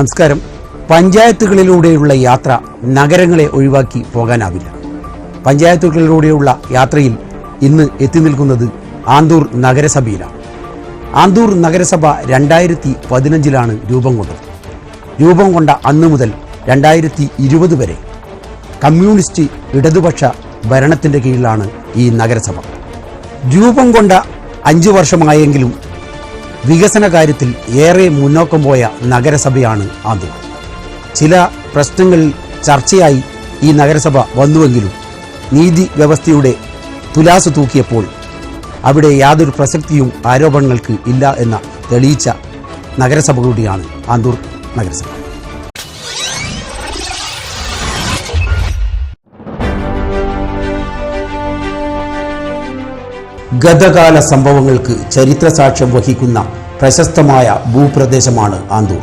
നമസ്കാരം. പഞ്ചായത്തുകളിലൂടെയുള്ള യാത്ര നഗരങ്ങളെ ഒഴിവാക്കി പോകാനാവില്ല. പഞ്ചായത്തുകളിലൂടെയുള്ള യാത്രയിൽ ഇന്ന് എത്തി നിൽക്കുന്നത് ആന്തൂർ നഗരസഭയിലാണ്. ആന്തൂർ നഗരസഭ രണ്ടായിരത്തി പതിനഞ്ചിലാണ് രൂപം കൊണ്ടത്. രൂപം കൊണ്ട അന്നു മുതൽ രണ്ടായിരത്തി ഇരുപത് വരെ കമ്മ്യൂണിസ്റ്റ് ഇടതുപക്ഷ ഭരണത്തിന്റെ കീഴിലാണ് ഈ നഗരസഭ. രൂപം കൊണ്ട അഞ്ച് വർഷമായെങ്കിലും വികസന കാര്യത്തിൽ ഏറെ മുന്നോക്കം പോയ നഗരസഭയാണ് അത് ചില പ്രശ്നങ്ങളിൽ ചർച്ചയായി ഈ നഗരസഭ വന്നുവെങ്കിലും നീതി വ്യവസ്ഥയുടെ തുലാസ് തൂക്കിയപ്പോൾ അവിടെ യാതൊരു പ്രസക്തിയും ആരോപണങ്ങൾക്ക് ഇല്ല എന്ന തെളിയിച്ച നഗരസഭ കൂടിയാണ് ആന്തൂർ നഗരസഭ. ഗതകാല സംഭവങ്ങൾക്ക് ചരിത്ര സാക്ഷ്യം വഹിക്കുന്ന പ്രശസ്തമായ ഭൂപ്രദേശമാണ് ആന്തൂർ.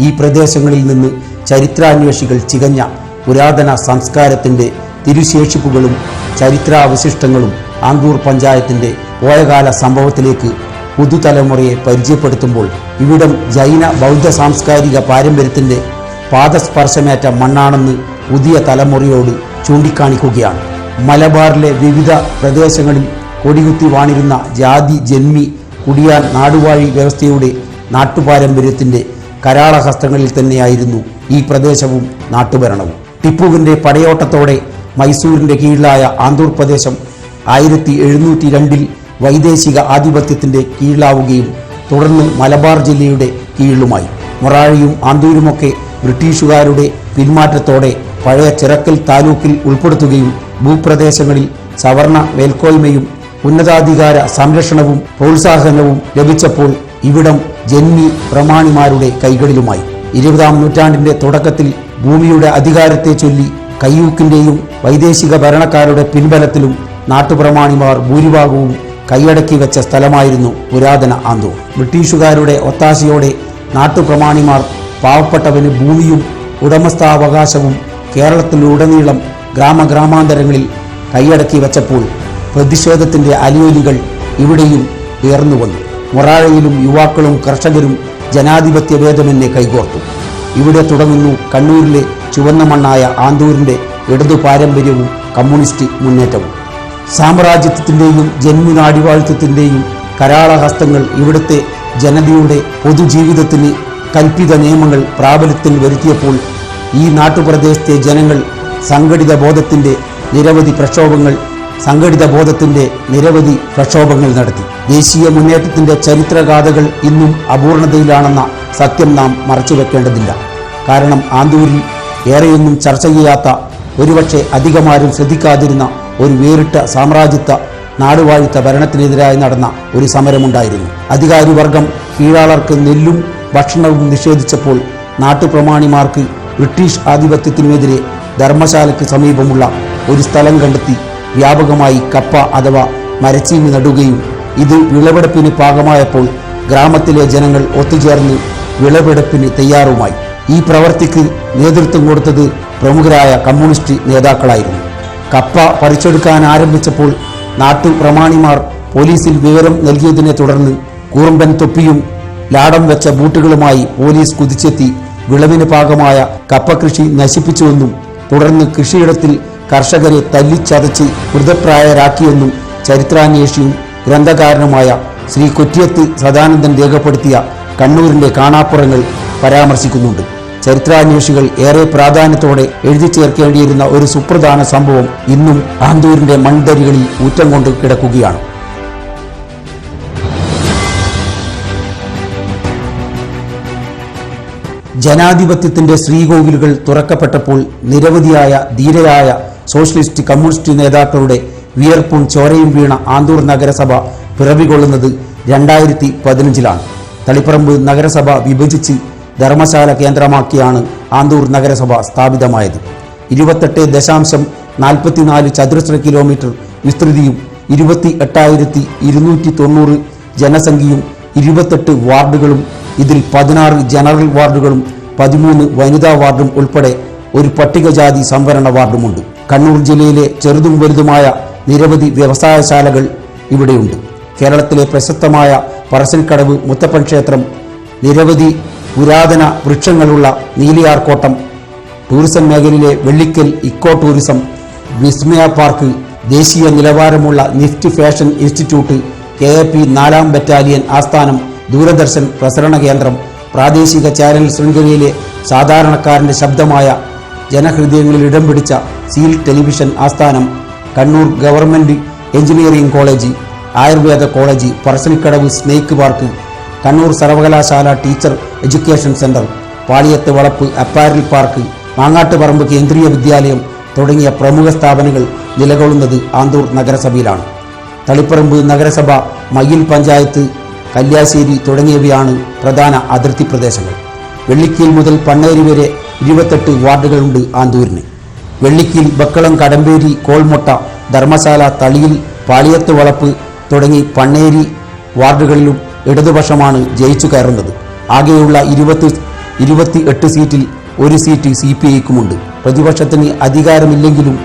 ഈ പ്രദേശങ്ങളിൽ നിന്ന് ചരിത്രാന്വേഷികൾ ചികഞ്ഞ പുരാതന സംസ്കാരത്തിന്റെ തിരുശേഷിപ്പുകളും ചരിത്രാവശിഷ്ടങ്ങളും ആന്തൂർ പഞ്ചായത്തിന്റെ പോയകാല സംഭവത്തിലേക്ക് പുതുതലമുറയെ പരിചയപ്പെടുത്തുമ്പോൾ ഇവിടം ജൈന ബൗദ്ധ സാംസ്കാരിക പാരമ്പര്യത്തിന്റെ പാദസ്പർശമേറ്റ മണ്ണാണെന്ന് പുതിയ തലമുറയോട് ചൂണ്ടിക്കാണിക്കുകയാണ്. മലബാറിലെ വിവിധ പ്രദേശങ്ങളിൽ കൊടികുത്തി വാണിരുന്ന ജാതി ജന്മി കുടിയാൻ നാടുവാഴി വ്യവസ്ഥയുടെ നാട്ടുപാരമ്പര്യത്തിന്റെ കരാളഹസ്തങ്ങളിൽ തന്നെയായിരുന്നു ഈ പ്രദേശവും നാട്ടുഭരണവും. ടിപ്പുവിന്റെ പടയോട്ടത്തോടെ മൈസൂരിന്റെ കീഴിലായ ആന്തൂർ പ്രദേശം ആയിരത്തി എഴുന്നൂറ്റി രണ്ടിൽ വൈദേശിക ആധിപത്യത്തിന്റെ കീഴിലാവുകയും തുടർന്ന് മലബാർ ജില്ലയുടെ കീഴിലുമായി. മൊറാഴിയും ആന്തൂരുമൊക്കെ ബ്രിട്ടീഷുകാരുടെ പിന്മാറ്റത്തോടെ പഴയ ചിറക്കൽ താലൂക്കിൽ ഉൾപ്പെടുത്തുകയും ഭൂപ്രദേശങ്ങളിൽ സവർണ മേൽക്കോയ്മയും ഉന്നതാധികാര സംരക്ഷണവും പ്രോത്സാഹനവും ലഭിച്ചപ്പോൾ ഇവിടം ജന്മി പ്രമാണിമാരുടെ കൈകളിലുമായി. ഇരുപതാം നൂറ്റാണ്ടിന്റെ തുടക്കത്തിൽ ഭൂമിയുടെ അധികാരത്തെ ചൊല്ലി കയ്യൂക്കിന്റെയും വൈദേശിക ഭരണക്കാരുടെ പിൻബലത്തിലും നാട്ടുപ്രമാണിമാർ ഭൂരിഭാഗവും കൈയടക്കി വെച്ച സ്ഥലമായിരുന്നു പുരാതന ആന്തൂർ. ബ്രിട്ടീഷുകാരുടെ ഒത്താശയോടെ നാട്ടുപ്രമാണിമാർ പാവപ്പെട്ടവന് ഭൂമിയും ഉടമസ്ഥാവകാശവും കേരളത്തിലുടനീളം ഗ്രാമഗ്രാമാന്തരങ്ങളിൽ കൈയടക്കി വെച്ചപ്പോൾ പ്രതിഷേധത്തിന്റെ അലിയൊലികൾ ഇവിടെയും ഉയർന്നു വന്നു. മൊറാഴയിലും യുവാക്കളും കർഷകരും ജനാധിപത്യ ഭേദമെന്നെ കൈകോർത്തു. ഇവിടെ തുടങ്ങുന്നു കണ്ണൂരിലെ ചുവന്ന മണ്ണായ ആന്തൂരിന്റെ ഇടതു പാരമ്പര്യവും കമ്മ്യൂണിസ്റ്റ് മുന്നേറ്റവും. സാമ്രാജ്യത്വത്തിന്റെയും കരാള കരാളഹസ്തങ്ങൾ ഇവിടുത്തെ ജനതയുടെ പൊതുജീവിതത്തിന് കൽപ്പിത നിയമങ്ങൾ പ്രാബല്യത്തിൽ വരുത്തിയപ്പോൾ ഈ നാട്ടുപ്രദേശത്തെ ജനങ്ങൾ സംഘടിത ബോധത്തിന്റെ നിരവധി പ്രക്ഷോഭങ്ങൾ സംഘടിത ബോധത്തിന്റെ നിരവധി പ്രക്ഷോഭങ്ങൾ നടത്തി. ദേശീയ മുന്നേറ്റത്തിന്റെ ചരിത്രഗാഥകൾ ഇന്നും അപൂർണതയിലാണെന്ന സത്യം നാം മറച്ചുവെക്കേണ്ടതില്ല. കാരണം ആന്തൂരിൽ ഏറെയൊന്നും ചർച്ച ചെയ്യാത്ത ഒരുപക്ഷെ അധികമാരും ശ്രദ്ധിക്കാതിരുന്ന ഒരു വേറിട്ട സാമ്രാജ്യത്വ നാടുവാഴിത്ത ഭരണത്തിനെതിരായി നടന്ന ഒരു സമരമുണ്ടായിരുന്നു. അധികാരിവർഗം കീഴാളർക്ക് നെല്ലും ഭക്ഷണവും നിഷേധിച്ചപ്പോൾ നാട്ടുപ്രമാണിമാർക്ക് ബ്രിട്ടീഷ് ആധിപത്യത്തിനുമെതിരെ ധർമ്മശാലയ്ക്ക് സമീപമുള്ള ഒരു സ്ഥലം കണ്ടെത്തി വ്യാപകമായി കപ്പ അഥവാ മരച്ചീനി നടുകയും ഇത് വിളവെടുപ്പിന് പാകമായപ്പോൾ ഗ്രാമത്തിലെ ജനങ്ങൾ ഒത്തുചേർന്ന് വിളവെടുപ്പിന് തയ്യാറുമായി. ഈ പ്രവർത്തിക്ക് നേതൃത്വം കൊടുത്തത് പ്രമുഖരായ കമ്മ്യൂണിസ്റ്റ് നേതാക്കളായിരുന്നു. കപ്പ പറിച്ചെടുക്കാൻ ആരംഭിച്ചപ്പോൾ നാട്ടു പ്രമാണിമാർ പോലീസിൽ വിവരം നൽകിയതിനെ തുടർന്ന് കൂറുമ്പൻ തൊപ്പിയും ലാടം വെച്ച ബൂട്ടുകളുമായി പോലീസ് കുതിച്ചെത്തി വിളവിന് പാകമായ കപ്പ കൃഷി നശിപ്പിച്ചുവെന്നും തുടർന്ന് കൃഷിയിടത്തിൽ കർഷകരെ തല്ലിച്ചതച്ച് മൃതപ്രായരാക്കിയെന്നും ചരിത്രാന്വേഷിയും ഗ്രന്ഥകാരനുമായ ശ്രീ കൊറ്റിയത്ത് സദാനന്ദൻ രേഖപ്പെടുത്തിയ കണ്ണൂരിന്റെ കാണാപ്പുറങ്ങൾ പരാമർശിക്കുന്നുണ്ട്. ചരിത്രാന്വേഷികൾ ഏറെ പ്രാധാന്യത്തോടെ എഴുതി ചേർക്കേണ്ടിയിരുന്ന ഒരു സുപ്രധാന സംഭവം ഇന്നും ആന്തൂരിന്റെ മൺതരികളിൽ ഊറ്റം കൊണ്ട് കിടക്കുകയാണ്. ജനാധിപത്യത്തിന്റെ ശ്രീകോവിലുകൾ തുറക്കപ്പെട്ടപ്പോൾ നിരവധിയായ ധീരരായ സോഷ്യലിസ്റ്റ് കമ്മ്യൂണിസ്റ്റ് നേതാക്കളുടെ വിയർപ്പും ചോരയും വീണ ആന്തൂർ നഗരസഭ പിറവികൊള്ളുന്നത് രണ്ടായിരത്തി പതിനഞ്ചിലാണ്. തളിപ്പറമ്പ് നഗരസഭ വിഭജിച്ച് ധർമ്മശാല കേന്ദ്രമാക്കിയാണ് ആന്തൂർ നഗരസഭ സ്ഥാപിതമായത്. ഇരുപത്തെട്ട് ദശാംശം നാൽപ്പത്തിനാല് ചതുരശ്ര കിലോമീറ്റർ വിസ്തൃതിയും ഇരുപത്തി എട്ടായിരത്തി ഇരുന്നൂറ്റി തൊണ്ണൂറ് ജനസംഖ്യയും ഇരുപത്തെട്ട് വാർഡുകളും ഇതിൽ പതിനാറ് ജനറൽ വാർഡുകളും പതിമൂന്ന് വനിതാ വാർഡും ഉൾപ്പെടെ ഒരു പട്ടികജാതി സംവരണ വാർഡുമുണ്ട്. കണ്ണൂർ ജില്ലയിലെ ചെറുതും വലുതുമായ നിരവധി വ്യവസായശാലകൾ ഇവിടെയുണ്ട്. കേരളത്തിലെ പ്രശസ്തമായ പറശ്ശിനിക്കടവ് മുത്തപ്പൻ ക്ഷേത്രം നിരവധി പുരാതന വൃക്ഷങ്ങളുള്ള നീലിയാർക്കോട്ടം ടൂറിസം മേഖലയിലെ Vellikkal eco tourism Vismaya park ദേശീയ നിലവാരമുള്ള NIFT fashion institute K A P നാലാം ബറ്റാലിയൻ ആസ്ഥാനം ദൂരദർശൻ പ്രസരണ കേന്ദ്രം പ്രാദേശിക ചാനൽ ശൃംഖലയിലെ സാധാരണക്കാരന്റെ ശബ്ദമായ ജനഹൃദയങ്ങളിൽ ഇടം പിടിച്ച സീൽ ടെലിവിഷൻ ആസ്ഥാനം Kannur government engineering college Ayurveda college Parassinikkadavu snake park Kannur സർവകലാശാല teacher education centre Paliyathvalappu apparel park Mangattuparamba Kendriya Vidyalaya തുടങ്ങിയ പ്രമുഖ സ്ഥാപനങ്ങൾ നിലകൊള്ളുന്നത് ആന്തൂർ നഗരസഭയിലാണ്. തളിപ്പറമ്പ് നഗരസഭ മയ്യിൽ പഞ്ചായത്ത് കല്യാശ്ശേരി തുടങ്ങിയവയാണ് പ്രധാന അതിർത്തി പ്രദേശങ്ങൾ. വെള്ളിക്കീൽ മുതൽ പണ്ണേരി വരെ ഇരുപത്തെട്ട് വാർഡുകളുണ്ട് ആന്തൂരിന്. വെള്ളിക്കിൽ ബക്കളം കടമ്പേരി കോൾമുട്ട ധർമ്മശാല തളിയിൽ പാളിയത്ത് വളപ്പ് തുടങ്ങി പണ്ണേരി വാർഡുകളിലും ഇടതുപക്ഷമാണ് ജയിച്ചു കയറുന്നത്. ആകെയുള്ള ഇരുപത്തി ഇരുപത്തി എട്ട് സീറ്റിൽ ഒരു സീറ്റ് സി പി ഐക്കുമുണ്ട്. പ്രതിപക്ഷത്തിന് അധികാരമില്ലെങ്കിലും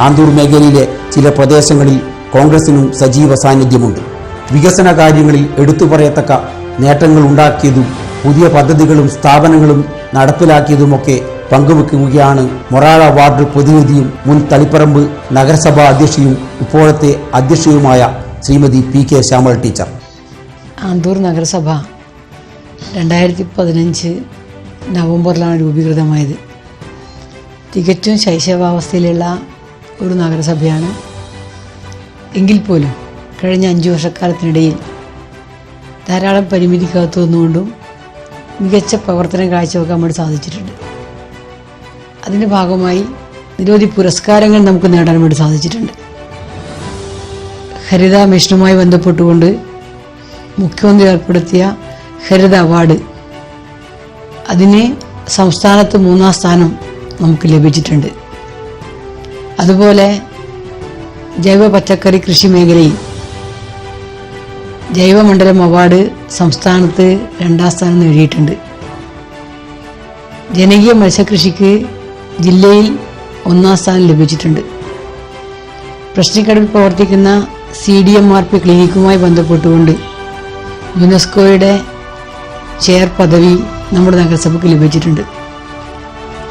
ആന്തൂർ മേഖലയിലെ ചില പ്രദേശങ്ങളിൽ കോൺഗ്രസിനും സജീവ സാന്നിധ്യമുണ്ട്. വികസന കാര്യങ്ങളിൽ എടുത്തു പറയത്തക്ക നേട്ടങ്ങൾ ഉണ്ടാക്കിയതും പുതിയ പദ്ധതികളും സ്ഥാപനങ്ങളും നടപ്പിലാക്കിയതുമൊക്കെ പങ്കുവെക്കുകയാണ് മൊറാള വാർഡ് പ്രതിനിധിയും മുൻ തളിപ്പറമ്പ് നഗരസഭാ അധ്യക്ഷയും ഇപ്പോഴത്തെ അധ്യക്ഷയുമായ Shrimati P K Shyamal teacher. Anthoor നഗരസഭ രണ്ടായിരത്തി പതിനഞ്ച് നവംബറിലാണ് രൂപീകൃതമായത്. തികച്ചും ശൈശവാവസ്ഥയിലുള്ള ഒരു നഗരസഭയാണ്. എങ്കിൽ പോലും കഴിഞ്ഞ അഞ്ച് വർഷക്കാലത്തിനിടയിൽ ധാരാളം പരിമിതിക്കകത്തു നിന്നുകൊണ്ടും മികച്ച പ്രവർത്തനം കാഴ്ചവെക്കാൻ വേണ്ടി സാധിച്ചിട്ടുണ്ട്. അതിന്റെ ഭാഗമായി നിരവധി പുരസ്കാരങ്ങൾ നമുക്ക് നേടാൻ വേണ്ടി സാധിച്ചിട്ടുണ്ട്. ഹരിത മിഷനുമായി ബന്ധപ്പെട്ടുകൊണ്ട് മുഖ്യമന്ത്രി ഏർപ്പെടുത്തിയ ഹരിത അവാർഡ് അതിനെ സംസ്ഥാനത്ത് മൂന്നാം സ്ഥാനം നമുക്ക് ലഭിച്ചിട്ടുണ്ട്. അതുപോലെ ജൈവ പച്ചക്കറി കൃഷി മേഖലയിൽ ജൈവമണ്ഡലം അവാർഡ് സംസ്ഥാനത്ത് രണ്ടാം സ്ഥാനം നേടിയിട്ടുണ്ട്. ജനകീയ മത്സ്യകൃഷിക്ക് ജില്ലയിൽ ഒന്നാം സ്ഥാനം ലഭിച്ചിട്ടുണ്ട്. പ്രശ്നക്കടവിൽ പ്രവർത്തിക്കുന്ന C D M R P ക്ലിനിക്കുമായി ബന്ധപ്പെട്ടുകൊണ്ട് യുനെസ്കോയുടെ ചെയർ പദവി നമ്മുടെ നഗരസഭയ്ക്ക് ലഭിച്ചിട്ടുണ്ട്.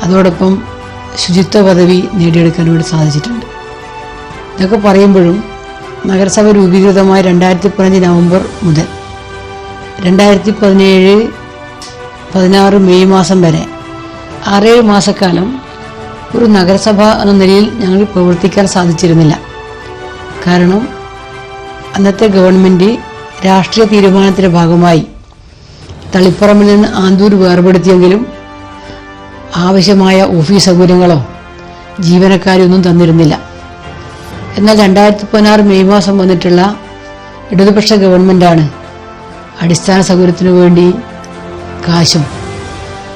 അതോടൊപ്പം ശുചിത്വ പദവി നേടിയെടുക്കാൻ വേണ്ടി സാധിച്ചിട്ടുണ്ട്. ഇതൊക്കെ പറയുമ്പോഴും നഗരസഭ രൂപീകൃതമായ രണ്ടായിരത്തി പതിനഞ്ച് നവംബർ മുതൽ. രണ്ടായിരത്തി പതിനേഴ് പതിനാറ് മെയ് മാസം വരെ. ആറേഴ് മാസക്കാലം ഒരു നഗരസഭ എന്ന നിലയിൽ ഞങ്ങൾ പ്രവർത്തിക്കാൻ സാധിച്ചിരുന്നില്ല. കാരണം അന്നത്തെ ഗവൺമെന്റ് രാഷ്ട്രീയ തീരുമാനത്തിന്റെ ഭാഗമായി തളിപ്പറമ്പിൽ നിന്ന് ആന്തൂർ വേർപെടുത്തിയെങ്കിലും ആവശ്യമായ ഓഫീസ് സൗകര്യങ്ങളോ ജീവനക്കാരൊന്നും തന്നിരുന്നില്ല. എന്നാൽ രണ്ടായിരത്തി പതിനാറ് മെയ് മാസം വന്നിട്ടുള്ള ഇടതുപക്ഷ ഗവൺമെന്റാണ് അടിസ്ഥാന സൗകര്യത്തിനു വേണ്ടി കാശും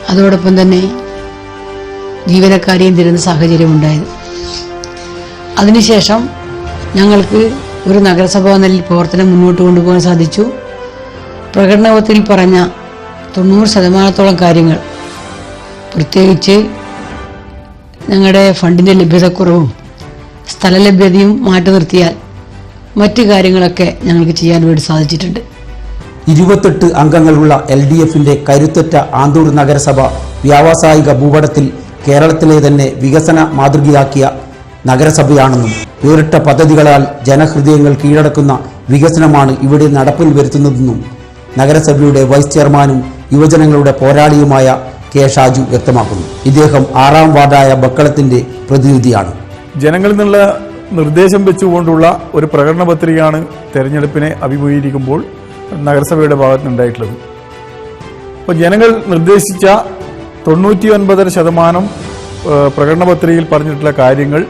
അതോടൊപ്പം തന്നെ ജീവനക്കാരെയും തരുന്ന സാഹചര്യമുണ്ടായത് അതിനുശേഷം ഞങ്ങൾക്ക് ഒരു നഗരസഭ നിലയിൽ പ്രവർത്തനം മുന്നോട്ട് കൊണ്ടുപോകാൻ സാധിച്ചു. പ്രകടനത്തിൽ പറഞ്ഞ തൊണ്ണൂറ് ശതമാനത്തോളം കാര്യങ്ങൾ പ്രത്യേകിച്ച് ഞങ്ങളുടെ ഫണ്ടിന്റെ ലഭ്യതക്കുറവും സ്ഥലലഭ്യതയും മാറ്റി നിർത്തിയാൽ മറ്റു കാര്യങ്ങളൊക്കെ ഞങ്ങൾക്ക് ചെയ്യാൻ വേണ്ടി സാധിച്ചിട്ടുണ്ട്. ഇരുപത്തെട്ട് അംഗങ്ങളുള്ള എൽ ഡി എഫിന്റെ കരുത്തുറ്റ ആന്തൂർ നഗരസഭ വ്യാവസായിക ഭൂപടത്തിൽ കേരളത്തിലെ തന്നെ വികസന മാതൃകയാക്കിയ നഗരസഭയാണെന്നും വേറിട്ട പദ്ധതികളാൽ ജനഹൃദയങ്ങൾ കീഴടക്കുന്ന വികസനമാണ് ഇവിടെ നടപ്പിൽ വരുത്തുന്നതെന്നും നഗരസഭയുടെ വൈസ് ചെയർമാനും യുവജനങ്ങളുടെ പോരാളിയുമായ കെ ഷാജു വ്യക്തമാക്കുന്നു. ഇദ്ദേഹം ആറാം വാർഡായ ബക്കളത്തിന്റെ പ്രതിനിധിയാണ്. ജനങ്ങളിൽ നിന്നുള്ള നിർദ്ദേശം വെച്ചുകൊണ്ടുള്ള ഒരു പ്രകടന പത്രികയാണ് തെരഞ്ഞെടുപ്പിനെ അഭിമുഖീകരിക്കുമ്പോൾ നഗരസഭയുടെ ഭാഗത്ത് നിന്നുണ്ടായിട്ടുള്ളത് അപ്പോൾ ജനങ്ങൾ നിർദ്ദേശിച്ച തൊണ്ണൂറ്റി ഒൻപതര ശതമാനം പ്രകടന പത്രികയിൽ പറഞ്ഞിട്ടുള്ള കാര്യങ്ങൾ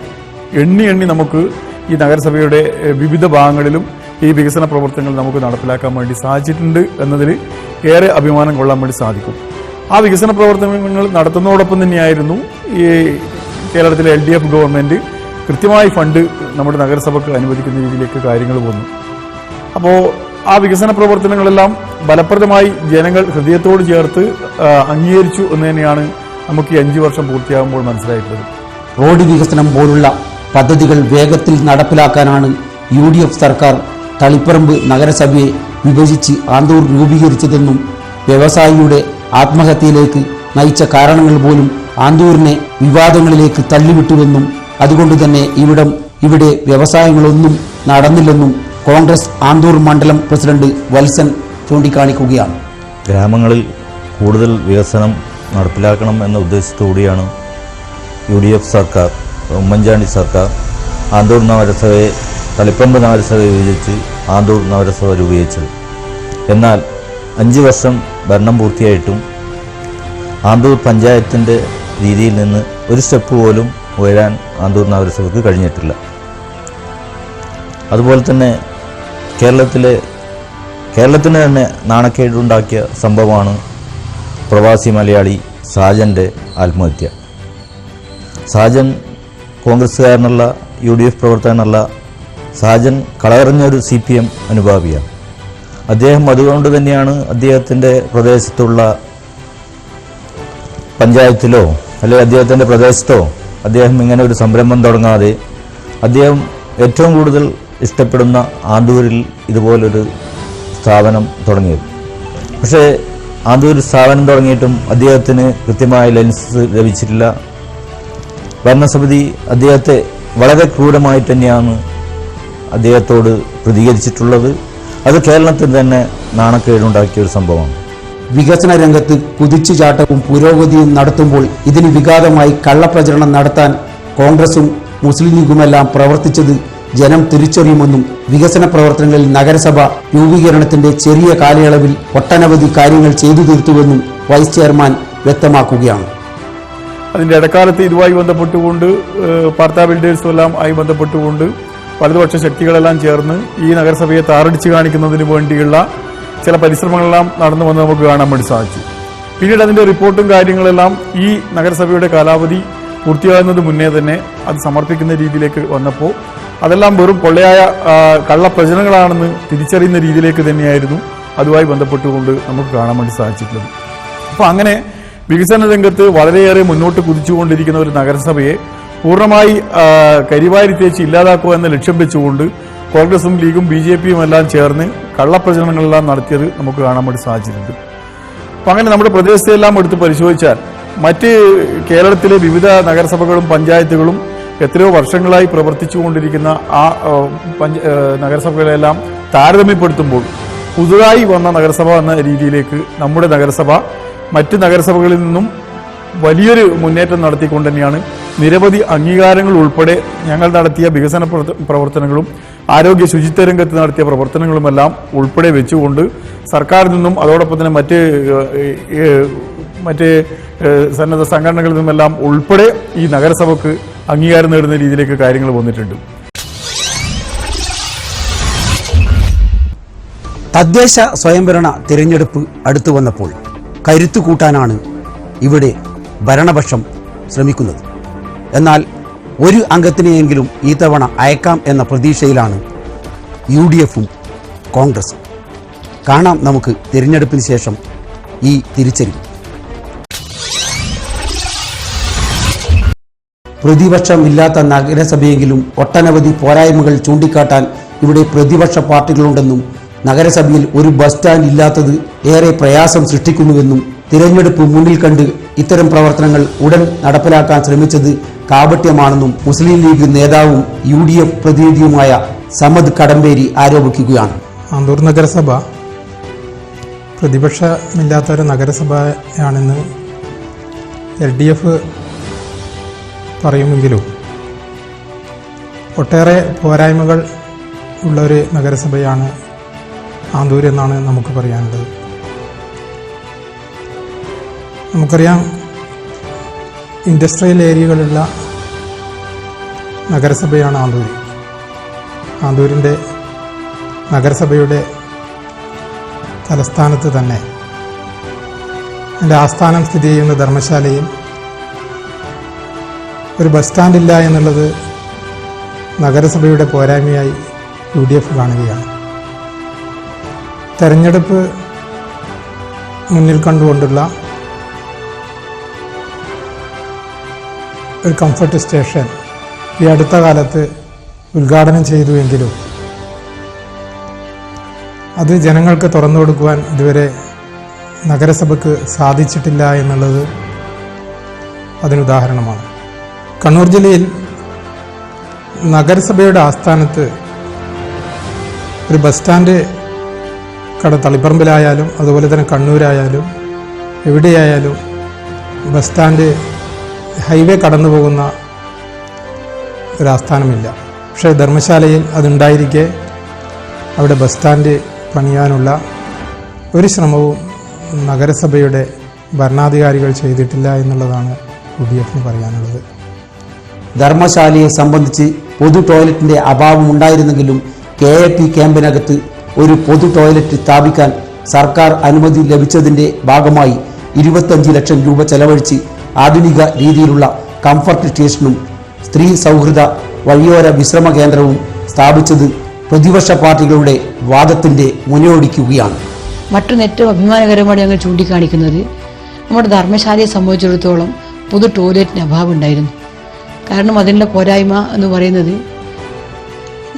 എണ്ണി എണ്ണി നമുക്ക് ഈ നഗരസഭയുടെ വിവിധ ഭാഗങ്ങളിലും ഈ വികസന പ്രവർത്തനങ്ങൾ നമുക്ക് നടപ്പിലാക്കാൻ വേണ്ടി സാധിച്ചിട്ടുണ്ട് എന്നതിൽ ഏറെ അഭിമാനം കൊള്ളാൻ വേണ്ടി സാധിക്കും. ആ വികസന പ്രവർത്തനങ്ങൾ നടത്തുന്നതോടൊപ്പം തന്നെയായിരുന്നു ഈ കേരളത്തിലെ എൽ ഡി എഫ് ഗവൺമെന്റ് കൃത്യമായി ഫണ്ട് നമ്മുടെ നഗരസഭയ്ക്ക് അനുവദിക്കുന്ന രീതിയിലേക്ക് കാര്യങ്ങൾ വന്നു അപ്പോൾ ആ വികസന പ്രവർത്തനങ്ങളെല്ലാം ഫലപ്രദമായി ജനങ്ങൾ ഹൃദയത്തോട് ചേർത്ത് അംഗീകരിച്ചു എന്ന് തന്നെയാണ് നമുക്ക് ഈ അഞ്ചു വർഷം പൂർത്തിയാകുമ്പോൾ മനസ്സിലായിട്ടുള്ളത്. റോഡ് വികസനം പോലുള്ള പദ്ധതികൾ വേഗത്തിൽ നടപ്പിലാക്കാനാണ് യു ഡി എഫ് സർക്കാർ തളിപ്പറമ്പ് നഗരസഭയെ വിഭജിച്ച് ആന്തൂർ രൂപീകരിച്ചതെന്നും വ്യവസായിയുടെ ആത്മഹത്യയിലേക്ക് നയിച്ച കാരണങ്ങൾ പോലും ആന്തൂരിനെ വിവാദങ്ങളിലേക്ക് തള്ളിവിട്ടുവെന്നും അതുകൊണ്ട് തന്നെ ഇവിടം ഇവിടെ വ്യവസായങ്ങളൊന്നും നടന്നില്ലെന്നും കോൺഗ്രസ് ആന്തൂർ മണ്ഡലം പ്രസിഡന്റ് വത്സൻ ചൂണ്ടിക്കാണിക്കുകയാണ്. ഗ്രാമങ്ങളിൽ കൂടുതൽ വികസനം നടപ്പിലാക്കണം എന്ന ഉദ്ദേശത്തോടെയാണ് യു ഡി എഫ് സർക്കാർ ഉമ്മൻചാണ്ടി സർക്കാർ ആന്തൂർ നഗരസഭയെ തളിപ്പമ്പ് നഗരസഭയെ വിഭജിച്ച് ആന്തൂർ നഗരസഭ രൂപീകരിച്ചത്. എന്നാൽ അഞ്ച് വർഷം ഭരണം പൂർത്തിയായിട്ടും ആന്തൂർ പഞ്ചായത്തിന്റെ രീതിയിൽ നിന്ന് ഒരു സ്റ്റെപ്പ് പോലും ഉയരാൻ ആന്തൂർ നഗരസഭയ്ക്ക് കഴിഞ്ഞിട്ടില്ല. അതുപോലെ തന്നെ കേരളത്തിലെ കേരളത്തിന് തന്നെ നാണക്കേടുണ്ടാക്കിയ സംഭവമാണ് പ്രവാസി മലയാളി സാജന്റെ ആത്മഹത്യ. സാജൻ കോൺഗ്രസ്സുകാരനല്ല യു ഡി എഫ് പ്രവർത്തകനല്ല സാജൻ കളയറിഞ്ഞൊരു സി പി എം അനുഭാവിയാണ്. അദ്ദേഹം അതുകൊണ്ട് തന്നെയാണ് അദ്ദേഹത്തിന്റെ പ്രദേശത്തുള്ള പഞ്ചായത്തിലോ അല്ലെങ്കിൽ അദ്ദേഹത്തിന്റെ പ്രദേശത്തോ അദ്ദേഹം ഇങ്ങനെ ഒരു സംരംഭം തുടങ്ങാതെ അദ്ദേഹം ഏറ്റവും കൂടുതൽ ഇഷ്ടപ്പെടുന്ന ആന്തൂരിൽ ഇതുപോലൊരു സ്ഥാപനം തുടങ്ങിയത്. പക്ഷേ ആന്തൂരിൽ സ്ഥാപനം തുടങ്ങിയിട്ടും അദ്ദേഹത്തിന് കൃത്യമായ ലൈസൻസ് ലഭിച്ചിട്ടില്ല. ഭരണസമിതി അദ്ദേഹത്തെ വളരെ ക്രൂരമായി തന്നെയാണ് അദ്ദേഹത്തോട് പ്രതികരിച്ചിട്ടുള്ളത്. അത് കേരളത്തിൽ തന്നെ നാണക്കേടുണ്ടാക്കിയ ഒരു സംഭവമാണ്. വികസന രംഗത്ത് കുതിച്ചുചാട്ടവും പുരോഗതിയും നടത്തുമ്പോൾ ഇതിന് വിഘാതമായി കള്ളപ്രചരണം നടത്താൻ കോൺഗ്രസും മുസ്ലിം ലീഗുമെല്ലാം പ്രവർത്തിച്ചത് ജനം തിരിച്ചറിയുമെന്നും വികസന പ്രവർത്തനങ്ങളിൽ നഗരസഭ രൂപീകരണത്തിന്റെ ചെറിയ കാലയളവിൽ ഒട്ടനവധി കാര്യങ്ങൾ ചെയ്തു തീർത്തുവെന്നും വൈസ് ചെയർമാൻ വ്യക്തമാക്കുകയാണ്. അതിന്റെ ഇടക്കാലത്ത് ഇതുമായി ബന്ധപ്പെട്ടുകൊണ്ട് പാർത്താ ബിൽഡേഴ്സും എല്ലാം ആയി ബന്ധപ്പെട്ടുകൊണ്ട് വലതുപക്ഷ ശക്തികളെല്ലാം ചേർന്ന് ഈ നഗരസഭയെ താറടിച്ച് കാണിക്കുന്നതിന് വേണ്ടിയുള്ള ചില പരിശ്രമങ്ങളെല്ലാം നടന്നു വന്ന് നമുക്ക് കാണാൻ വേണ്ടി സാധിച്ചു. പിന്നീട് അതിന്റെ റിപ്പോർട്ടും കാര്യങ്ങളെല്ലാം ഈ നഗരസഭയുടെ കാലാവധി പൂർത്തിയാകുന്നത് മുന്നേ തന്നെ അത് സമർപ്പിക്കുന്ന രീതിയിലേക്ക് വന്നപ്പോൾ അതെല്ലാം വെറും പൊള്ളയായ കള്ളപ്രചനങ്ങളാണെന്ന് തിരിച്ചറിയുന്ന രീതിയിലേക്ക് തന്നെയായിരുന്നു അതുമായി ബന്ധപ്പെട്ടുകൊണ്ട് നമുക്ക് കാണാൻ വേണ്ടി സാധിച്ചിട്ടുള്ളത്. അപ്പോൾ അങ്ങനെ വികസന രംഗത്ത് വളരെയേറെ മുന്നോട്ട് കുതിച്ചുകൊണ്ടിരിക്കുന്ന ഒരു നഗരസഭയെ പൂർണമായി കരിവാരി തേച്ച് ഇല്ലാതാക്കുക എന്ന ലക്ഷ്യം വെച്ചുകൊണ്ട് കോൺഗ്രസും ലീഗും ബി ജെ പിയും എല്ലാം ചേർന്ന് കള്ളപ്രചരണങ്ങളെല്ലാം നടത്തിയത് നമുക്ക് കാണാൻ വേണ്ടി സാധിച്ചിട്ടുണ്ട്. അപ്പം അങ്ങനെ നമ്മുടെ പ്രദേശത്തെല്ലാം എടുത്ത് പരിശോധിച്ചാൽ മറ്റ് കേരളത്തിലെ വിവിധ നഗരസഭകളും പഞ്ചായത്തുകളും എത്രയോ വർഷങ്ങളായി പ്രവർത്തിച്ചുകൊണ്ടിരിക്കുന്ന ആ നഗരസഭകളെല്ലാം താരതമ്യപ്പെടുത്തുമ്പോൾ പുതുതായി വന്ന നഗരസഭ എന്ന രീതിയിലേക്ക് നമ്മുടെ നഗരസഭ മറ്റ് നഗരസഭകളിൽ നിന്നും വലിയൊരു മുന്നേറ്റം നടത്തിക്കൊണ്ട് തന്നെയാണ് നിരവധി അംഗീകാരങ്ങൾ ഉൾപ്പെടെ ഞങ്ങൾ നടത്തിയ വികസന പ്രവർത്തനങ്ങളും ആരോഗ്യ ശുചിത്വ രംഗത്ത് നടത്തിയ പ്രവർത്തനങ്ങളുമെല്ലാം ഉൾപ്പെടെ വെച്ചുകൊണ്ട് സർക്കാരിൽ നിന്നും അതോടൊപ്പം തന്നെ മറ്റ് മറ്റ് സന്നദ്ധ സംഘടനകളിൽ നിന്നുമെല്ലാം ഉൾപ്പെടെ ഈ നഗരസഭക്ക് അംഗീകാരം നേടുന്ന രീതിയിലേക്ക് കാര്യങ്ങൾ വന്നിട്ടുണ്ട്. തദ്ദേശ സ്വയംഭരണ തിരഞ്ഞെടുപ്പ് അടുത്തു വന്നപ്പോൾ കരുത്തു കൂട്ടാനാണ് ഇവിടെ ഭരണപക്ഷം ശ്രമിക്കുന്നത്. എന്നാൽ ഒരു അംഗത്തിനെയെങ്കിലും ഈ തവണ അയക്കാം എന്ന പ്രതീക്ഷയിലാണ് യു ഡി എഫും കോൺഗ്രസും. കാണാം നമുക്ക് തിരഞ്ഞെടുപ്പിന് ശേഷം ഈ തിരിച്ചറിവ് പ്രതിപക്ഷമില്ലാത്ത നഗരസഭയെങ്കിലും ഒട്ടനവധി പോരായ്മകൾ ചൂണ്ടിക്കാട്ടാൻ ഇവിടെ പ്രതിപക്ഷ പാർട്ടികളുണ്ടെന്നും നഗരസഭയിൽ ഒരു ബസ് സ്റ്റാൻഡ് ഇല്ലാത്തത് ഏറെ പ്രയാസം സൃഷ്ടിക്കുന്നുവെന്നും തിരഞ്ഞെടുപ്പ് മുന്നിൽ കണ്ട് ഇത്തരം പ്രവർത്തനങ്ങൾ ഉടൻ നടപ്പിലാക്കാൻ ശ്രമിച്ചത് കാപട്യമാണെന്നും മുസ്ലിം ലീഗ് നേതാവും യു ഡി എഫ് പ്രതിനിധിയുമായ സമദ് കടമ്പേരി ആരോപിക്കുകയാണ്. ആന്തൂർ നഗരസഭ പ്രതിപക്ഷമില്ലാത്ത ഒരു നഗരസഭയാണെന്ന് എൽ ഡി എഫ് പറയുമെങ്കിലും ഒട്ടേറെ പോരായ്മകൾ ഉള്ള ഒരു നഗരസഭയാണ് ആന്തൂർ എന്നാണ് നമുക്ക് പറയാനുള്ളത്. നമുക്കറിയാം ഇൻഡസ്ട്രിയൽ ഏരിയകളുള്ള നഗരസഭയാണ് ആന്തൂര്. ആന്തൂരിന്റെ നഗരസഭയുടെ തലസ്ഥാനത്ത് തന്നെ എന്റെ ആസ്ഥാനം സ്ഥിതി ചെയ്യുന്ന ധർമ്മശാലയിൽ ഒരു ബസ് സ്റ്റാൻഡില്ല എന്നുള്ളത് നഗരസഭയുടെ പോരായ്മയായി യു ഡി എഫ് കാണുകയാണ്. തെരഞ്ഞെടുപ്പ് മുന്നിൽ കണ്ടുകൊണ്ടുള്ള ഒരു കംഫർട്ട് സ്റ്റേഷൻ ഈ അടുത്ത കാലത്ത് ഉദ്ഘാടനം ചെയ്തുവെങ്കിലും അത് ജനങ്ങൾക്ക് തുറന്നു കൊടുക്കുവാൻ ഇതുവരെ നഗരസഭയ്ക്ക് സാധിച്ചിട്ടില്ല എന്നുള്ളത് അതിനുദാഹരണമാണ് കണ്ണൂർ ജില്ലയിൽ നഗരസഭയുടെ ആസ്ഥാനത്ത് ഒരു ബസ് സ്റ്റാൻഡ് കട തളിപ്പറമ്പിലായാലും അതുപോലെ തന്നെ കണ്ണൂരായാലും എവിടെയായാലും ബസ് സ്റ്റാൻഡ് ഹൈവേ കടന്നു പോകുന്ന ഒരു ആസ്ഥാനമില്ല പക്ഷേ ധർമ്മശാലയിൽ അതുണ്ടായിരിക്കെ അവിടെ ബസ് സ്റ്റാൻഡ് പണിയാനുള്ള ഒരു ശ്രമവും നഗരസഭയുടെ ഭരണാധികാരികൾ ചെയ്തിട്ടില്ല എന്നുള്ളതാണ് യു ഡി എഫിന് പറയാനുള്ളത്. ധർമ്മശാലയെ സംബന്ധിച്ച് പൊതു ടോയ്ലറ്റിന്റെ അഭാവം ഉണ്ടായിരുന്നെങ്കിലും കെ എ പി ക്യാമ്പിനകത്ത് ഒരു പൊതു ടോയ്ലറ്റ് സ്ഥാപിക്കാൻ സർക്കാർ അനുമതി ലഭിച്ചതിന്റെ ഭാഗമായി ഇരുപത്തഞ്ച് ലക്ഷം രൂപ ചെലവഴിച്ച് ആധുനിക രീതിയിലുള്ള കംഫർട്ട് സ്റ്റേഷനും സ്ത്രീ സൗഹൃദ വഴിയോര വിശ്രമ കേന്ദ്രവും സ്ഥാപിച്ചത് പ്രതിപക്ഷ പാർട്ടികളുടെ വാദത്തിന്റെ മുനയൊടിക്കുകയാണ്. മറ്റൊന്ന് ഏറ്റവും അഭിമാനകരമായി ഞങ്ങൾ ചൂണ്ടിക്കാണിക്കുന്നത് നമ്മുടെ ധർമ്മശാലയെ സംബന്ധിച്ചിടത്തോളം പൊതു ടോയ്ലറ്റിന് അഭാവം ഉണ്ടായിരുന്നു കാരണം അതിനുള്ള പോരായ്മ എന്ന് പറയുന്നത്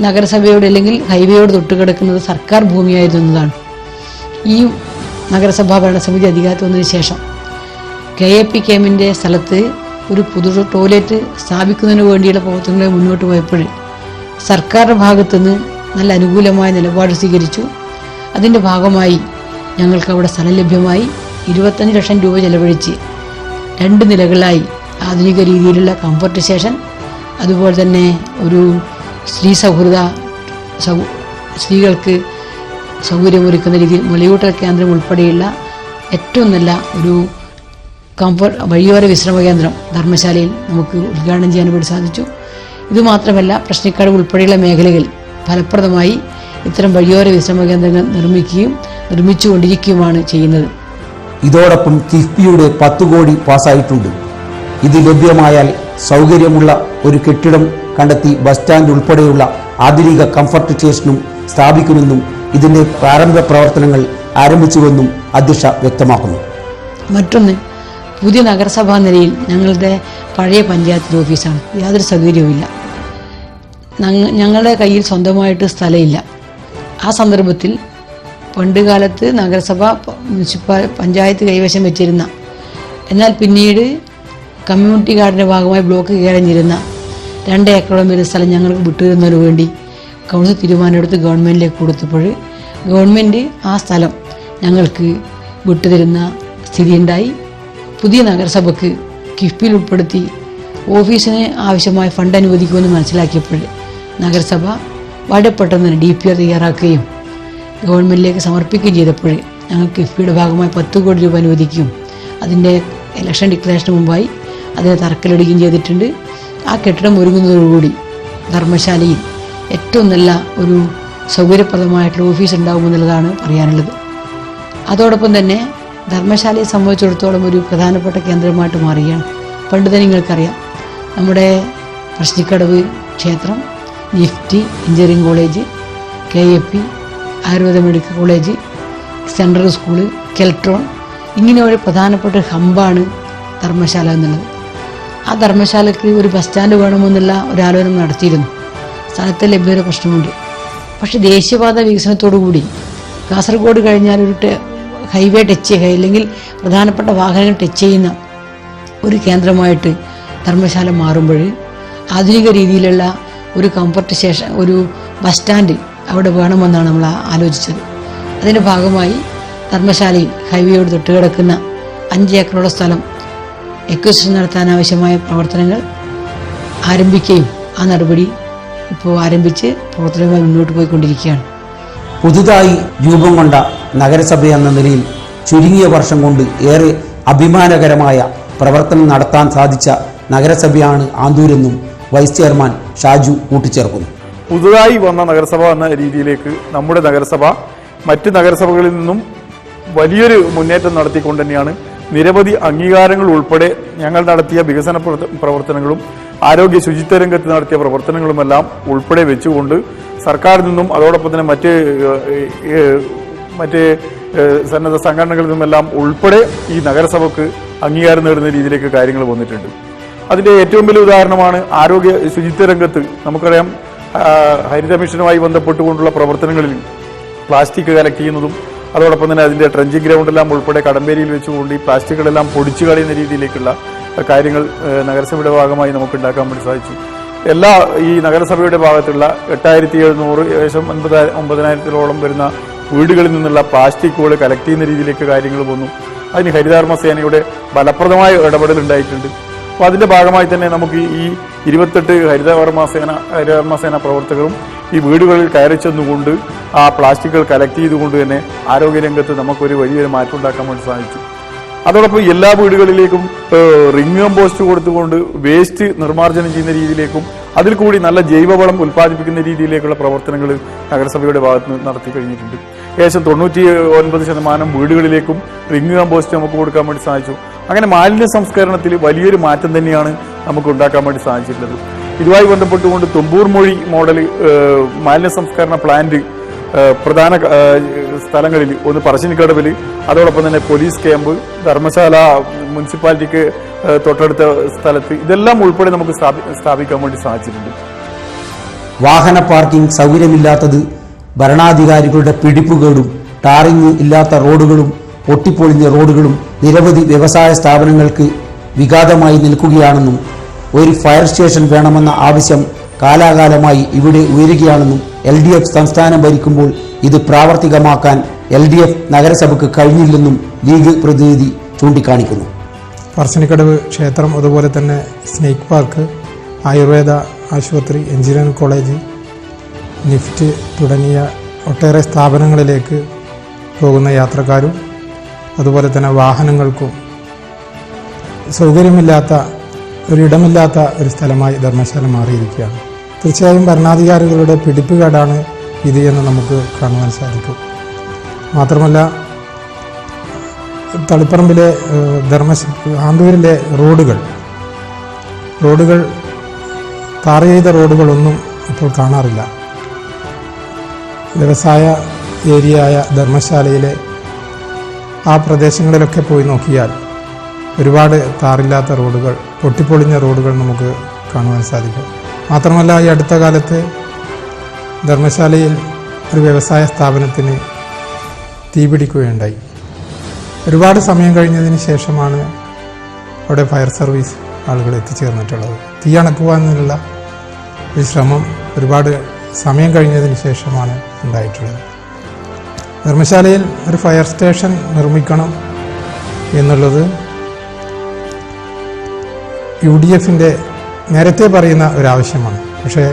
നഗരസഭയോട് അല്ലെങ്കിൽ ഹൈവേയോട് തൊട്ട് കിടക്കുന്നത് സർക്കാർ ഭൂമിയായിരുന്നു എന്നതാണ്. ഈ നഗരസഭാ ഭരണസമിതി അധികാരത്തിൽ വന്നതിന് ശേഷം കെ എ പി കെമ്മിന്റെ സ്ഥലത്ത് ഒരു പുതു ടോയ്ലറ്റ് സ്ഥാപിക്കുന്നതിന് വേണ്ടിയുള്ള പ്രവർത്തനങ്ങൾ മുന്നോട്ട് പോയപ്പോൾ സർക്കാരിന്റെ ഭാഗത്തുനിന്ന് നല്ല അനുകൂലമായ നിലപാട് സ്വീകരിച്ചു. അതിന്റെ ഭാഗമായി ഞങ്ങൾക്ക് അവിടെ സ്ഥലം ലഭ്യമായി. ഇരുപത്തഞ്ച് ലക്ഷം രൂപ ചെലവഴിച്ച് രണ്ട് നിലകളായി ആധുനിക രീതിയിലുള്ള കംഫർട്ട് സ്റ്റേഷൻ അതുപോലെ തന്നെ ഒരു സ്ത്രീ സൗഹൃദ സ്ത്രീകൾക്ക് സൗകര്യമൊരുക്കുന്ന രീതിയിൽ മുലയൂട്ടൽ കേന്ദ്രം ഉൾപ്പെടെയുള്ള ഏറ്റവും നല്ല ഒരു കംഫർട്ട് വഴിയോര വിശ്രമ കേന്ദ്രം ധർമ്മശാലയിൽ നമുക്ക് ഉദ്ഘാടനം ചെയ്യാൻ വേണ്ടി സാധിച്ചു. ഇതുമാത്രമല്ല പ്രശ്നക്കാട് ഉൾപ്പെടെയുള്ള മേഖലകൾ ഫലപ്രദമായി ഇത്തരം വഴിയോര വിശ്രമ കേന്ദ്രങ്ങൾ നിർമ്മിക്കുകയും നിർമ്മിച്ചുകൊണ്ടിരിക്കുകയുമാണ് ചെയ്യുന്നത്. ഇതോടൊപ്പം കിഫ്ബിയുടെ പത്ത് കോടി പാസ്സായിട്ടുണ്ട് ഇത് ലഭ്യമായാൽ സൗകര്യമുള്ള ഒരു കെട്ടിടം കണ്ടെത്തി ബസ് സ്റ്റാൻഡ് ഉൾപ്പെടെയുള്ള ആധുനിക കംഫർട്ട് സ്റ്റേഷനും സ്ഥാപിക്കുമെന്നും ഇതിന്റെ പ്രാരംഭ പ്രവർത്തനങ്ങൾ ആരംഭിച്ചുവെന്നും അധ്യക്ഷ വ്യക്തമാക്കുന്നു. മറ്റൊന്ന് പുതിയ നഗരസഭാ നിലയിൽ ഞങ്ങളുടെ പഴയ പഞ്ചായത്ത് ഓഫീസാണ്. യാതൊരു സൗകര്യവുമില്ല. ഞങ്ങ- ഞങ്ങളുടെ കയ്യിൽ സ്വന്തമായിട്ട് സ്ഥലമില്ല. ആ സന്ദർഭത്തിൽ പണ്ട് കാലത്ത് നഗരസഭ മുനിസിപ്പാൽ മുനിസിപ്പൽ പഞ്ചായത്ത് കൈവശം വെച്ചിരുന്ന എന്നാൽ പിന്നീട് കമ്മ്യൂണിറ്റി ഗാർഡിന്റെ ഭാഗമായി ബ്ലോക്ക് കയറിഞ്ഞിരുന്ന രണ്ട് ഏക്കറോളം വരുന്ന സ്ഥലം ഞങ്ങൾക്ക് വിട്ടുതരുന്നതിന് വേണ്ടി കൗൺസിൽ തീരുമാനമെടുത്ത് ഗവൺമെന്റിലേക്ക് കൊടുത്തപ്പോൾ ഗവൺമെന്റ് ആ സ്ഥലം ഞങ്ങൾക്ക് വിട്ടുതരുന്ന സ്ഥിതിയുണ്ടായി. പുതിയ നഗരസഭയ്ക്ക് കിഫ്ബിയിൽ ഉൾപ്പെടുത്തി ഓഫീസിന് ആവശ്യമായ ഫണ്ട് അനുവദിക്കുമെന്ന് മനസ്സിലാക്കിയപ്പോൾ നഗരസഭ വളരെ പെട്ടെന്ന് ഡി പി ആർ തയ്യാറാക്കുകയും ഗവൺമെന്റിലേക്ക് സമർപ്പിക്കുകയും ചെയ്തപ്പോൾ ഞങ്ങൾ കിഫ്ബിയുടെ ഭാഗമായി പത്ത് കോടി രൂപ അനുവദിക്കും. അതിന്റെ ഇലക്ഷൻ ഡിക്ലറേഷന് മുമ്പായി അതിനെ തറക്കല്ലിടുകയും ചെയ്തിട്ടുണ്ട്. ആ കെട്ടിടം ഒരുങ്ങുന്നതോടുകൂടി ധർമ്മശാലയിൽ ഏറ്റവും നല്ല ഒരു സൗകര്യപ്രദമായിട്ടുള്ള ഓഫീസ് ഉണ്ടാകുമെന്നുള്ളതാണ് പറയാനുള്ളത് അതോടൊപ്പം തന്നെ ധർമ്മശാലയെ സംബന്ധിച്ചിടത്തോളം ഒരു പ്രധാനപ്പെട്ട കേന്ദ്രമായിട്ട് മാറുകയാണ്. പണ്ട് തന്നെ നിങ്ങൾക്കറിയാം നമ്മുടെ പ്രശ്നിക്കടവ് ക്ഷേത്രം NIFT engineering college K A P Ayurveda medical college central school Keltron ഇങ്ങനെ ഒരു പ്രധാനപ്പെട്ട ഹമ്പാണ് ധർമ്മശാല എന്നുള്ളത്. ആ ധർമ്മശാലയ്ക്ക് ഒരു ബസ് സ്റ്റാൻഡ് വേണമെന്നുള്ള ഒരു ആലോചന നടത്തിയിരുന്നു. സ്ഥലത്തെ ലഭ്യത പ്രശ്നമുണ്ട്. പക്ഷേ ദേശീയപാത വികസനത്തോടു കൂടി കാസർഗോഡ് കഴിഞ്ഞാൽ ഒരു ഹൈവേ ടച്ച് ചെയ്യുക അല്ലെങ്കിൽ പ്രധാനപ്പെട്ട വാഹനങ്ങൾ ടച്ച് ചെയ്യുന്ന ഒരു കേന്ദ്രമായിട്ട് ധർമ്മശാല മാറുമ്പോൾ ആധുനിക രീതിയിലുള്ള ഒരു കംഫർട്ട് സ്റ്റേഷൻ ഒരു ബസ് സ്റ്റാൻഡ് അവിടെ വേണമെന്നാണ് നമ്മൾ ആലോചിച്ചത്. അതിന്റെ ഭാഗമായി ധർമ്മശാലയിൽ ഹൈവേയോട് തൊട്ടുകിടക്കുന്ന അഞ്ച് ഏക്കറോളം സ്ഥലം എക്വസിഷൻ നടത്താൻ ആവശ്യമായ പ്രവർത്തനങ്ങൾ ആരംഭിക്കുകയും ആ നടപടി ഇപ്പോൾ ആരംഭിച്ച് പ്രവർത്തനങ്ങൾ മുന്നോട്ട് പോയിക്കൊണ്ടിരിക്കുകയാണ്. പുതുതായി രൂപം കൊണ്ട നഗരസഭ എന്ന നിലയിൽ ചുരുങ്ങിയ വർഷം കൊണ്ട് ഏറെ അഭിമാനകരമായ പ്രവർത്തനം നടത്താൻ സാധിച്ച നഗരസഭയാണ് ആന്തൂരെന്നും വൈസ് ചെയർമാൻ ഷാജു കൂട്ടിച്ചേർക്കുന്നു. പുതുതായി വന്ന നഗരസഭ എന്ന രീതിയിലേക്ക് നമ്മുടെ നഗരസഭ മറ്റ് നഗരസഭകളിൽ നിന്നും വലിയൊരു മുന്നേറ്റം നടത്തിക്കൊണ്ട് തന്നെയാണ് നിരവധി അംഗീകാരങ്ങൾ ഉൾപ്പെടെ ഞങ്ങൾ നടത്തിയ വികസന പ്രവർത്തനങ്ങളും ആരോഗ്യ ശുചിത്വ രംഗത്ത് നടത്തിയ പ്രവർത്തനങ്ങളുമെല്ലാം ഉൾപ്പെടെ വെച്ചുകൊണ്ട് സർക്കാരിൽ നിന്നും അതോടൊപ്പം തന്നെ മറ്റ് മറ്റ് സന്നദ്ധ സംഘടനകളിൽ നിന്നുമെല്ലാം ഉൾപ്പെടെ ഈ നഗരസഭക്ക് അംഗീകാരം നേടുന്ന രീതിയിലേക്ക് കാര്യങ്ങൾ വന്നിട്ടുണ്ട്. അതിന്റെ ഏറ്റവും വലിയ ഉദാഹരണമാണ് ആരോഗ്യ ശുചിത്വ രംഗത്ത്. നമുക്കറിയാം ഹരിത മിഷനുമായി ബന്ധപ്പെട്ടുകൊണ്ടുള്ള പ്രവർത്തനങ്ങളിൽ പ്ലാസ്റ്റിക് കളക്ട് ചെയ്യുന്നതും അതോടൊപ്പം തന്നെ അതിന്റെ ട്രഞ്ചിങ് ഗ്രൗണ്ടെല്ലാം ഉൾപ്പെടെ കടമ്പേരിയിൽ വെച്ചുകൊണ്ട് ഈ പ്ലാസ്റ്റിക്കുകളെല്ലാം പൊടിച്ചു കളയുന്ന രീതിയിലേക്കുള്ള കാര്യങ്ങൾ നഗരസഭയുടെ ഭാഗമായി നമുക്ക് ഉണ്ടാക്കാൻ വേണ്ടി സാധിച്ചു. എല്ലാ ഈ നഗരസഭയുടെ ഭാഗത്തുള്ള എട്ടായിരത്തി എഴുന്നൂറ് ഏകദേശം ഒൻപതായിരം ഒമ്പതിനായിരത്തിലോളം വരുന്ന വീടുകളിൽ നിന്നുള്ള പ്ലാസ്റ്റിക്കുകൾ കളക്ട് ചെയ്യുന്ന രീതിയിലേക്ക് കാര്യങ്ങൾ വന്നു. അതിന് ഹരിതകർമ്മ സേനയുടെ ഫലപ്രദമായ ഇടപെടൽ ഉണ്ടായിട്ടുണ്ട്. അപ്പോൾ അതിന്റെ ഭാഗമായി തന്നെ നമുക്ക് ഈ ഇരുപത്തെട്ട് ഹരിതകർമ്മ സേന ഹരിതകർമ്മ സേന പ്രവർത്തകരും ഈ വീടുകളിൽ കയറി ചെന്നുകൊണ്ട് ആ പ്ലാസ്റ്റിക്കുകൾ കളക്ട് ചെയ്തുകൊണ്ട് തന്നെ ആരോഗ്യരംഗത്ത് നമുക്കൊരു വലിയൊരു മാറ്റം ഉണ്ടാക്കാൻ വേണ്ടി സാധിച്ചു. അതോടൊപ്പം എല്ലാ വീടുകളിലേക്കും റിംഗ് കമ്പോസ്റ്റ് കൊടുത്തുകൊണ്ട് വേസ്റ്റ് നിർമ്മാർജനം ചെയ്യുന്ന രീതിയിലേക്കും അതിൽ കൂടി നല്ല ജൈവവളം ഉൽപ്പാദിപ്പിക്കുന്ന രീതിയിലേക്കുള്ള പ്രവർത്തനങ്ങൾ നഗരസഭയുടെ ഭാഗത്ത് നിന്ന് നടത്തി കഴിഞ്ഞിട്ടുണ്ട്. ഏകദേശം തൊണ്ണൂറ്റി ഒൻപത് ശതമാനം വീടുകളിലേക്കും റിംഗ് കമ്പോസ്റ്റ് നമുക്ക് കൊടുക്കാൻ വേണ്ടി സാധിച്ചു. അങ്ങനെ മാലിന്യ സംസ്കരണത്തിൽ വലിയൊരു മാറ്റം തന്നെയാണ് നമുക്ക് ഉണ്ടാക്കാൻ വേണ്ടി സാധിച്ചിട്ടുള്ളത്. ഇതുമായി ബന്ധപ്പെട്ടുകൊണ്ട് തുമ്പൂർ മൊഴി മോഡൽ മാലിന്യ സംസ്കരണ പ്ലാന്റ് പ്രധാന സ്ഥലങ്ങളിൽ ഒന്ന് പറശ്ശിനിക്കടവിൽ അതോടൊപ്പം തന്നെ പോലീസ് ക്യാമ്പ് ധർമ്മശാല മുനിസിപ്പാലിറ്റിക്ക് തൊട്ടടുത്ത സ്ഥലത്ത് ഇതെല്ലാം ഉൾപ്പെടെ നമുക്ക് സ്ഥാപിക്കാൻ വേണ്ടി സാധിച്ചിട്ടുണ്ട്. വാഹന പാർക്കിംഗ് സൗകര്യമില്ലാത്തത് ഭരണാധികാരികളുടെ പിടിപ്പുകേടും ടാറിങ് ഇല്ലാത്ത റോഡുകളും പൊട്ടിപ്പൊളിഞ്ഞ റോഡുകളും നിരവധി വ്യവസായ സ്ഥാപനങ്ങൾക്ക് വിഘാതമായി നിൽക്കുകയാണെന്നും ഒരു ഫയർ സ്റ്റേഷൻ വേണമെന്ന ആവശ്യം കാലാകാലമായി ഇവിടെ ഉയരുകയാണെന്നും എൽ ഡി എഫ് സംസ്ഥാനം ഭരിക്കുമ്പോൾ ഇത് പ്രാവർത്തികമാക്കാൻ എൽ ഡി എഫ് നഗരസഭയ്ക്ക് കഴിഞ്ഞില്ലെന്നും ലീഗ് പ്രതിനിധി ചൂണ്ടിക്കാണിക്കുന്നു. പറശ്ശിനിക്കടവ് ക്ഷേത്രം അതുപോലെ തന്നെ സ്നേക്ക് പാർക്ക് ആയുർവേദ ആശുപത്രി എഞ്ചിനീയറിംഗ് കോളേജ് നിഫ്റ്റ് തുടങ്ങിയ ഒട്ടേറെ സ്ഥാപനങ്ങളിലേക്ക് പോകുന്ന യാത്രക്കാരും അതുപോലെ തന്നെ വാഹനങ്ങൾക്കും സൗകര്യമില്ലാത്ത ഒരിടമില്ലാത്ത ഒരു സ്ഥലമായി ധർമ്മശാല മാറിയിരിക്കുകയാണ്. തീർച്ചയായും ഭരണാധികാരികളുടെ പിടിപ്പുകേടാണ് ഇത് എന്ന് നമുക്ക് കാണുവാൻ സാധിക്കും. മാത്രമല്ല തളിപ്പറമ്പിലെ ധർമ്മശ ആന്തൂരിലെ റോഡുകൾ റോഡുകൾ ടാർ ചെയ്ത റോഡുകളൊന്നും ഇപ്പോൾ കാണാറില്ല. വ്യവസായ ഏരിയയായ ധർമ്മശാലയിലെ ആ പ്രദേശങ്ങളിലൊക്കെ പോയി നോക്കിയാൽ ഒരുപാട് താറില്ലാത്ത റോഡുകൾ പൊട്ടിപ്പൊളിഞ്ഞ റോഡുകൾ നമുക്ക് കാണുവാൻ സാധിക്കും. മാത്രമല്ല ഈ അടുത്ത കാലത്ത് ധർമ്മശാലയിൽ ഒരു വ്യവസായ സ്ഥാപനത്തിന് തീപിടിക്കുകയുണ്ടായി ഒരുപാട് സമയം കഴിഞ്ഞതിന് ശേഷമാണ് അവിടെ ഫയർ സർവീസ് ആളുകൾ എത്തിച്ചേർന്നിട്ടുള്ളത്. തീ അണക്കുവാനുള്ള ഒരു ശ്രമം ഒരുപാട് സമയം കഴിഞ്ഞതിന് ശേഷമാണ് ഉണ്ടായിട്ടുള്ളത്. ധർമ്മശാലയിൽ ഒരു ഫയർ സ്റ്റേഷൻ നിർമ്മിക്കണം എന്നുള്ളത് യു ഡി എഫിന്റെ നേരത്തെ പറയുന്ന ഒരാവശ്യമാണ്. പക്ഷേ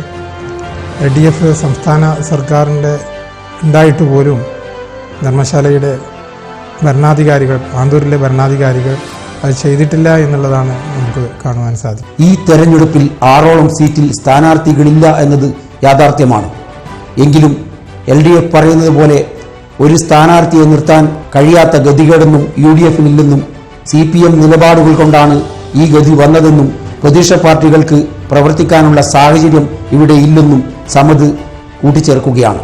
എൽ ഡി എഫ് സംസ്ഥാന സർക്കാരിന്റെ ഉണ്ടായിട്ട് പോലും ധർമ്മശാലയുടെ ഭരണാധികാരികൾ ആന്തൂരിലെ ഭരണാധികാരികൾ അത് ചെയ്തിട്ടില്ല എന്നുള്ളതാണ് നമുക്ക് കാണുവാൻ സാധിക്കും ഈ തെരഞ്ഞെടുപ്പിൽ ആറോളം സീറ്റിൽ സ്ഥാനാർത്ഥികളില്ല എന്നത് യാഥാർത്ഥ്യമാണ്. എങ്കിലും എൽ ഡി എഫ് പറയുന്നത് പോലെ ഒരു സ്ഥാനാർത്ഥിയെ നിർത്താൻ കഴിയാത്ത ഗതികേടൊന്നും യു ഡി എഫിനില്ലെന്നും സി പി എം നിലപാടുകൾ കൊണ്ടാണ് ഈ ഗതി വന്നതെന്നും പ്രതിപക്ഷ പാർട്ടികൾക്ക് പ്രവർത്തിക്കാനുള്ള സാഹചര്യം ഇവിടെ ഇല്ലെന്നും സമത് കൂട്ടിച്ചേർക്കുകയാണ്.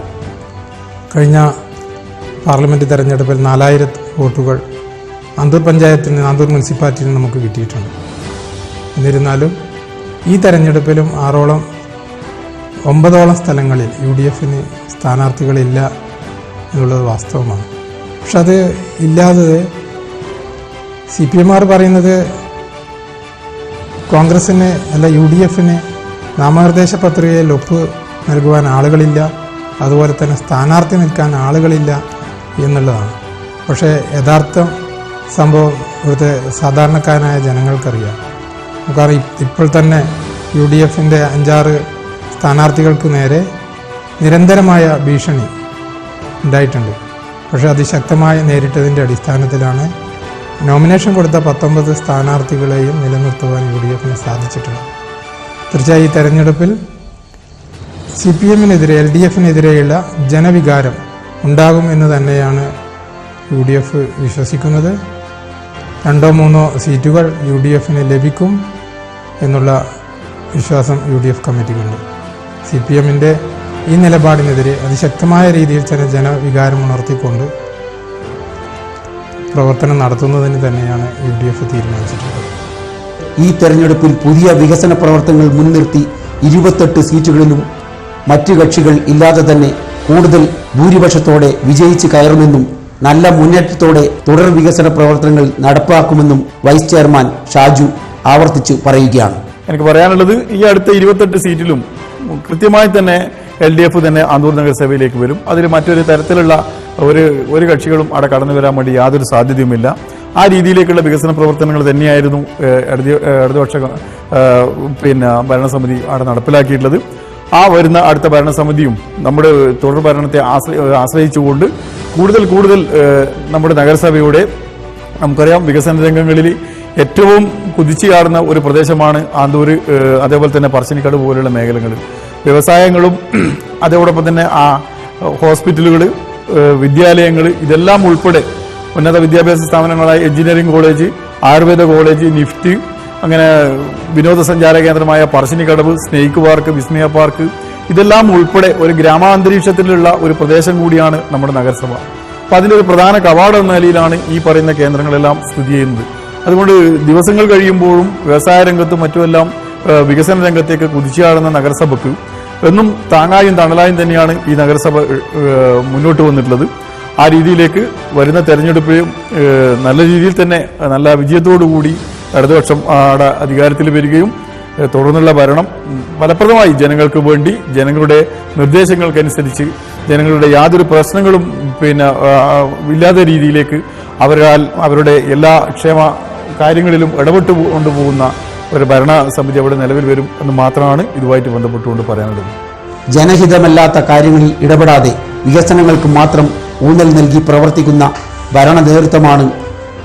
കഴിഞ്ഞ പാർലമെന്റ് തെരഞ്ഞെടുപ്പിൽ നാലായിരം വോട്ടുകൾ അന്തൂർ പഞ്ചായത്തിൽ നിന്ന് അന്തൂർ മുനിസിപ്പാലിറ്റിയിൽ നിന്ന് നമുക്ക് കിട്ടിയിട്ടുണ്ട്. എന്നിരുന്നാലും ഈ തെരഞ്ഞെടുപ്പിലും ആറോളം ഒമ്പതോളം സ്ഥലങ്ങളിൽ യു ഡി എഫിന് സ്ഥാനാർത്ഥികളില്ല എന്നുള്ളത് വാസ്തവമാണ്. പക്ഷെ അത് ഇല്ലാതെ സി പി എം ആർ പറയുന്നത് കോൺഗ്രസിന് അല്ല യു ഡി എഫിന് നാമനിർദ്ദേശ പത്രികയിൽ ഒപ്പ് നൽകുവാൻ ആളുകളില്ല. അതുപോലെ തന്നെ സ്ഥാനാർത്ഥി നിൽക്കാൻ ആളുകളില്ല എന്നുള്ളതാണ്. പക്ഷേ യഥാർത്ഥം സംഭവം ഇവിടുത്തെ സാധാരണക്കാരനായ ജനങ്ങൾക്കറിയാം. നമുക്കറിയാം ഇപ്പോൾ തന്നെ യു ഡി എഫിന്റെ അഞ്ചാറ് സ്ഥാനാർത്ഥികൾക്ക് നേരെ നിരന്തരമായ ഭീഷണി ഉണ്ടായിട്ടുണ്ട്. പക്ഷേ അതിശക്തമായി നേരിട്ടതിന്റെ അടിസ്ഥാനത്തിലാണ് നോമിനേഷൻ കൊടുത്ത പത്തൊമ്പത് സ്ഥാനാർത്ഥികളെയും നിലനിർത്തുവാൻ യു ഡി എഫിന് സാധിച്ചിട്ടുണ്ട്. തീർച്ചയായും ഈ തെരഞ്ഞെടുപ്പിൽ സി പി എമ്മിനെതിരെ എൽ ഡി എഫിനെതിരെയുള്ള ജനവികാരം ഉണ്ടാകും എന്ന് തന്നെയാണ് യു ഡി എഫ് വിശ്വസിക്കുന്നത്. രണ്ടോ മൂന്നോ സീറ്റുകൾ യു ഡി എഫിന് ലഭിക്കും എന്നുള്ള വിശ്വാസം യു ഡി എഫ് കമ്മിറ്റിക്കുണ്ട്. സി പി എമ്മിന്റെ ഈ നിലപാടിനെതിരെ അതിശക്തമായ രീതിയിൽ തന്നെ ജനവികാരം ഉണർത്തിക്കൊണ്ട് പ്രവർത്തനം നടത്തുന്നതിന് തന്നെയാണ് യു ഡി എഫ് തീരുമാനിച്ചിട്ടുള്ളത്. ഈ തെരഞ്ഞെടുപ്പിൽ പുതിയ വികസന പ്രവർത്തനങ്ങൾ മുൻനിർത്തി ഇരുപത്തെട്ട് സീറ്റുകളിലും മറ്റു കക്ഷികൾ ഇല്ലാതെ തന്നെ കൂടുതൽ ഭൂരിപക്ഷത്തോടെ വിജയിച്ച് കയറുമെന്നും നല്ല മുന്നേറ്റത്തോടെ തുടർ വികസന പ്രവർത്തനങ്ങൾ നടപ്പാക്കുമെന്നും വൈസ് ചെയർമാൻ ഷാജു ആവർത്തിച്ചു പറയുകയാണ്. എനിക്ക് പറയാനുള്ളത് ഈ അടുത്ത ഇരുപത്തെട്ട് സീറ്റിലും കൃത്യമായി തന്നെ എൽ ഡി എഫ് തന്നെ ആന്തൂർ നഗരസഭയിലേക്ക് വരും. അതിൽ മറ്റൊരു തരത്തിലുള്ള ഒരു ഒരു കക്ഷികളും അവിടെ കടന്നു വരാൻ വേണ്ടി യാതൊരു സാധ്യതയുമില്ല. ആ രീതിയിലേക്കുള്ള വികസന പ്രവർത്തനങ്ങൾ തന്നെയായിരുന്നു ഇടതുപക്ഷ പിന്നെ ഭരണസമിതി അവിടെ നടപ്പിലാക്കിയിട്ടുള്ളത്. ആ വരുന്ന അടുത്ത ഭരണസമിതിയും നമ്മുടെ തുടർ ഭരണത്തെ ആശ്രയി ആശ്രയിച്ചുകൊണ്ട് കൂടുതൽ കൂടുതൽ നമ്മുടെ നഗരസഭയുടെ നമുക്കറിയാം വികസന രംഗങ്ങളിൽ ഏറ്റവും കുതിച്ചുചാടുന്ന ഒരു പ്രദേശമാണ് ആന്തൂര് അതേപോലെ തന്നെ പറശ്ശിനിക്കട് പോലുള്ള മേഖലകൾ. വ്യവസായങ്ങളും അതോടൊപ്പം തന്നെ ആ ഹോസ്പിറ്റലുകൾ വിദ്യാലയങ്ങൾ ഇതെല്ലാം ഉൾപ്പെടെ ഉന്നത വിദ്യാഭ്യാസ സ്ഥാപനങ്ങളായ engineering college Ayurveda college NIFT അങ്ങനെ വിനോദസഞ്ചാര കേന്ദ്രമായ Parassinikadavu snake park Vismaya park ഇതെല്ലാം ഉൾപ്പെടെ ഒരു ഗ്രാമാന്തരീക്ഷത്തിലുള്ള ഒരു പ്രദേശം കൂടിയാണ് നമ്മുടെ നഗരസഭ. അപ്പൊ അതിന്റെ ഒരു പ്രധാന കവാടം എന്ന നിലയിലാണ് ഈ പറയുന്ന കേന്ദ്രങ്ങളെല്ലാം സ്ഥിതി ചെയ്യുന്നത്. അതുകൊണ്ട് ദിവസങ്ങൾ കഴിയുമ്പോഴും വ്യവസായ രംഗത്തും മറ്റുമെല്ലാം വികസന രംഗത്തേക്ക് കുതിച്ചുചാടുന്ന നഗരസഭയ്ക്ക് എന്നും താങ്ങായും തണലായും തന്നെയാണ് ഈ നഗരസഭ മുന്നോട്ട് വന്നിട്ടുള്ളത്. ആ രീതിയിലേക്ക് വരുന്ന തെരഞ്ഞെടുപ്പിലും നല്ല രീതിയിൽ തന്നെ നല്ല വിജയത്തോടു കൂടി ഇടതുപക്ഷം അവിടെ അധികാരത്തിൽ വരികയും തുടർന്നുള്ള ഭരണം ഫലപ്രദമായി ജനങ്ങൾക്ക് വേണ്ടി ജനങ്ങളുടെ നിർദ്ദേശങ്ങൾക്കനുസരിച്ച് ജനങ്ങളുടെ യാതൊരു പ്രശ്നങ്ങളും പിന്നെ ഇല്ലാത്ത രീതിയിലേക്ക് അവരാൽ അവരുടെ എല്ലാ ക്ഷേമ കാര്യങ്ങളിലും ഇടപെട്ട് കൊണ്ടുപോകുന്ന ഒരു ഭരണസമിതി അവിടെ നിലവിൽ വരും എന്ന് മാത്രമാണ് ഇതുമായിട്ട് ബന്ധപ്പെട്ടുകൊണ്ട് പറയാനുള്ളത്. ജനഹിതമല്ലാത്ത കാര്യങ്ങളിൽ ഇടപെടാതെ വികസനങ്ങൾക്ക് മാത്രം ഊന്നൽ നൽകി പ്രവർത്തിക്കുന്ന ഭരണ നേതൃത്വമാണ്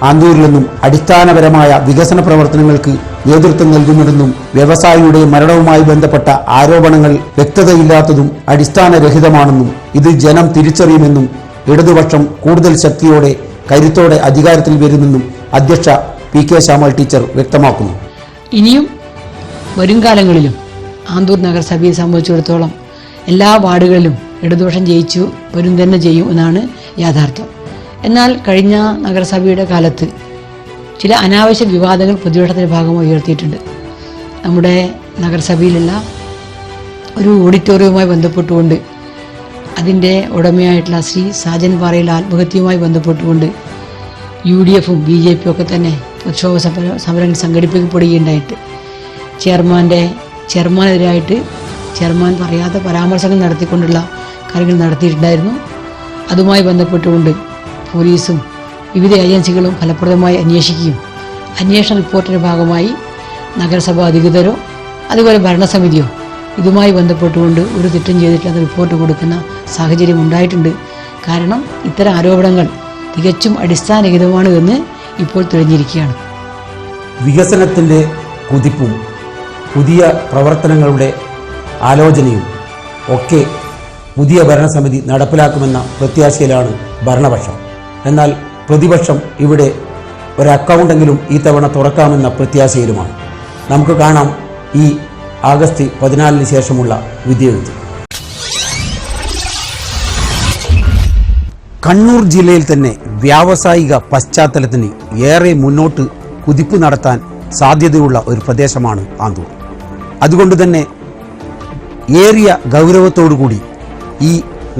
ആന്തൂരിലെന്നും അടിസ്ഥാനപരമായ വികസന പ്രവർത്തനങ്ങൾക്ക് നേതൃത്വം നൽകുന്നതെന്നും വ്യവസായിയുടെ മരണവുമായി ബന്ധപ്പെട്ട ആരോപണങ്ങൾ വ്യക്തതയില്ലാത്തതും അടിസ്ഥാനരഹിതമാണെന്നും ഇത് ജനം തിരിച്ചറിയുമെന്നും ഇടതുപക്ഷം കൂടുതൽ ശക്തിയോടെ കരുത്തോടെ അധികാരത്തിൽ വരുമെന്നും അധ്യക്ഷ പി കെ ശ്യാമൾ ടീച്ചർ വ്യക്തമാക്കുന്നു. ഇനിയും വരും കാലങ്ങളിലും ആന്തൂർ നഗരസഭയെ സംബന്ധിച്ചിടത്തോളം എല്ലാ വാർഡുകളിലും ഇടതുപക്ഷം ജയിച്ചു വരും തന്നെ ചെയ്യും എന്നാണ് യാഥാർത്ഥ്യം. എന്നാൽ കഴിഞ്ഞ നഗരസഭയുടെ കാലത്ത് ചില അനാവശ്യ വിവാദങ്ങൾ പ്രതിപക്ഷത്തിന്റെ ഭാഗമായി ഉയർത്തിയിട്ടുണ്ട്. നമ്മുടെ നഗരസഭയിലുള്ള ഒരു ഓഡിറ്റോറിയവുമായി ബന്ധപ്പെട്ടുകൊണ്ട് അതിന്റെ ഉടമയായിട്ടുള്ള ശ്രീ സാജൻ പാറയിൽ ആത്മഹത്യയുമായി ബന്ധപ്പെട്ടുകൊണ്ട് യു ഡി എഫും ബി ജെ പിയും ഒക്കെ തന്നെ പ്രക്ഷോഭ സമര സംഘടിപ്പിക്കപ്പെടുകയുണ്ടായിട്ട്. ചെയർമാന്റെ ചെയർമാനെതിരായിട്ട് ചെയർമാൻ പറയാത്ത പരാമർശങ്ങൾ നടത്തിക്കൊണ്ടുള്ള കാര്യങ്ങൾ നടത്തിയിട്ടുണ്ടായിരുന്നു. അതുമായി ബന്ധപ്പെട്ടുകൊണ്ട് പോലീസും വിവിധ ഏജൻസികളും ഫലപ്രദമായി അന്വേഷിക്കുകയും അന്വേഷണ റിപ്പോർട്ടിന്റെ ഭാഗമായി നഗരസഭാ അധികൃതരോ അതുപോലെ ഭരണസമിതിയോ ഇതുമായി ബന്ധപ്പെട്ടുകൊണ്ട് ഒരു തെറ്റും ചെയ്തിട്ടില്ലാത്ത റിപ്പോർട്ട് കൊടുക്കുന്ന സാഹചര്യം ഉണ്ടായിട്ടുണ്ട്. കാരണം ഇത്തരം ആരോപണങ്ങൾ തികച്ചും അടിസ്ഥാനരഹിതമാണ് എന്ന് ഇപ്പോൾ തെളിഞ്ഞിരിക്കുകയാണ് വികസനത്തിന്റെ കുതിപ്പും പുതിയ പ്രവർത്തനങ്ങളുടെ ആലോചനയും ഒക്കെ പുതിയ ഭരണസമിതി നടപ്പിലാക്കുമെന്ന പ്രത്യാശയിലാണ് ഭരണപക്ഷം. എന്നാൽ പ്രതിപക്ഷം ഇവിടെ ഒരു അക്കൗണ്ടെങ്കിലും ഈ തവണ തുറക്കാമെന്ന പ്രത്യാശയിലുമാണ്. നമുക്ക് കാണാം ഈ ആഗസ്റ്റ് പതിനാലിന് ശേഷമുള്ള വിധിയെഴുത്ത് കണ്ണൂർ ജില്ലയിൽ തന്നെ വ്യാവസായിക പശ്ചാത്തലത്തിന് ഏറെ മുന്നോട്ട് കുതിപ്പ് നടത്താൻ സാധ്യതയുള്ള ഒരു പ്രദേശമാണ് ആന്തൂർ. അതുകൊണ്ട് തന്നെ ഏറിയ ഗൗരവത്തോടുകൂടി ഈ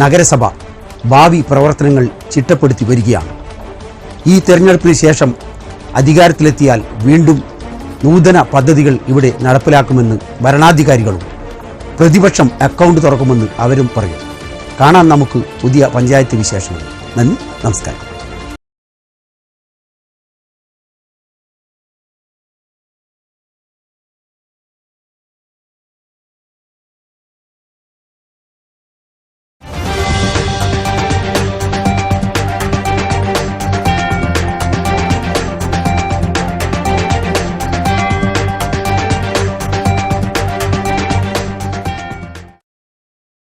നഗരസഭ ഭാവി പ്രവർത്തനങ്ങൾ ചിട്ടപ്പെടുത്തി വരികയാണ്. ഈ തെരഞ്ഞെടുപ്പിന് ശേഷം അധികാരത്തിലെത്തിയാൽ വീണ്ടും നൂതന പദ്ധതികൾ ഇവിടെ നടപ്പിലാക്കുമെന്ന് ഭരണാധികാരികളും പ്രതിപക്ഷം അക്കൗണ്ട് തുറക്കുമെന്ന് അവരും പറയും കാണാം നമുക്ക് പുതിയ പഞ്ചായത്ത് വിശേഷങ്ങൾ നന്ദി നമസ്കാരം.